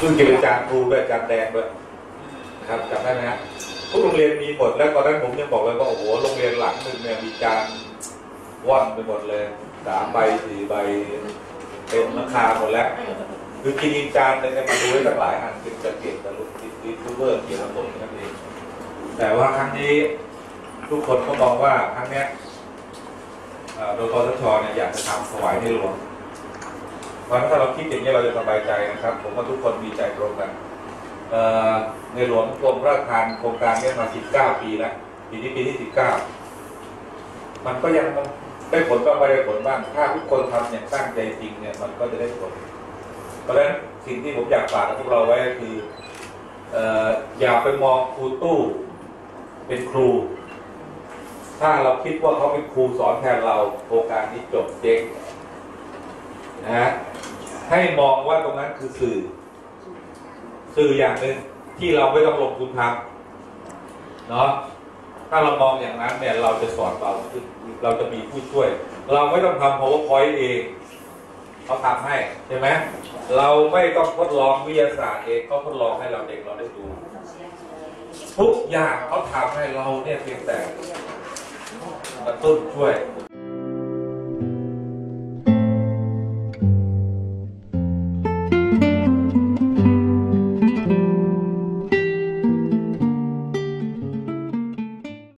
ซึ่งจะเป็นอาจารย์ครูด้วยอาจารย์แดงด้วยนะครับจำได้ไหมฮะทุกโรงเรียนมีหมดแล้วตอนนั้นผมยังบอกเลยว่าโอ้โหโรงเรียนหลังหนึ่งเนี่ยมีจานว่อนไปหมดเลยสามใบสี่ใบเต็มราคาหมดแล้วคือกินจานหนึงเนี่ยมาดูได้ตั้งหลายอันถึงจะเก็บตลูกยูทูบเบอร์เกี่ยวกับผมนั่นเองแต่ว่าครั้งนี้ทุกคนก็มองว่าครั้งเนี้ยเอ่อโดยคอสชเนี่ยอยากจะทำถวายในหลวง เพราะถ้าเราคิดอย่างนี้เราจะสบายใจนะครับ ผมว่าทุกคนมีใจตรงกันในหลวงกรมราชทานโครงการนี้มา 19 ปีแล้วปีนี้ปีที่ 19 มันก็ยังได้ผลบ้างไม่ได้ผลบ้าง ถ้าทุกคนทำอย่างตั้งใจจริงเนี่ยมันก็จะได้ผล เพราะฉะนั้นสิ่งที่ผมอยากฝากกับพวกเราไว้คือเอ่ออย่าไปมองครูตู้เป็นครู ถ้าเราคิดว่าเขาเป็นครูสอนแทนเราโครงการนี้จบเจ๊งนะฮะ ให้มองว่าตรงนั้นคือสื่อ สื่ออย่างหนึ่งที่เราไม่ต้องลงทุนทำเนาะถ้าเรามองอย่างนั้นเนี่ยเราจะสอนเราขึ้นเราจะมีผู้ช่วย เราไม่ต้องทำ powerpoint เองเขาทำให้ใช่ไหมเราไม่ต้องทดลองวิทยาศาสตร์เองเขาทดลองให้เราเด็กเราได้ดู ทุกอย่างเขาทำให้เราเนี่ยเพียงแต่กระตุ้นช่วย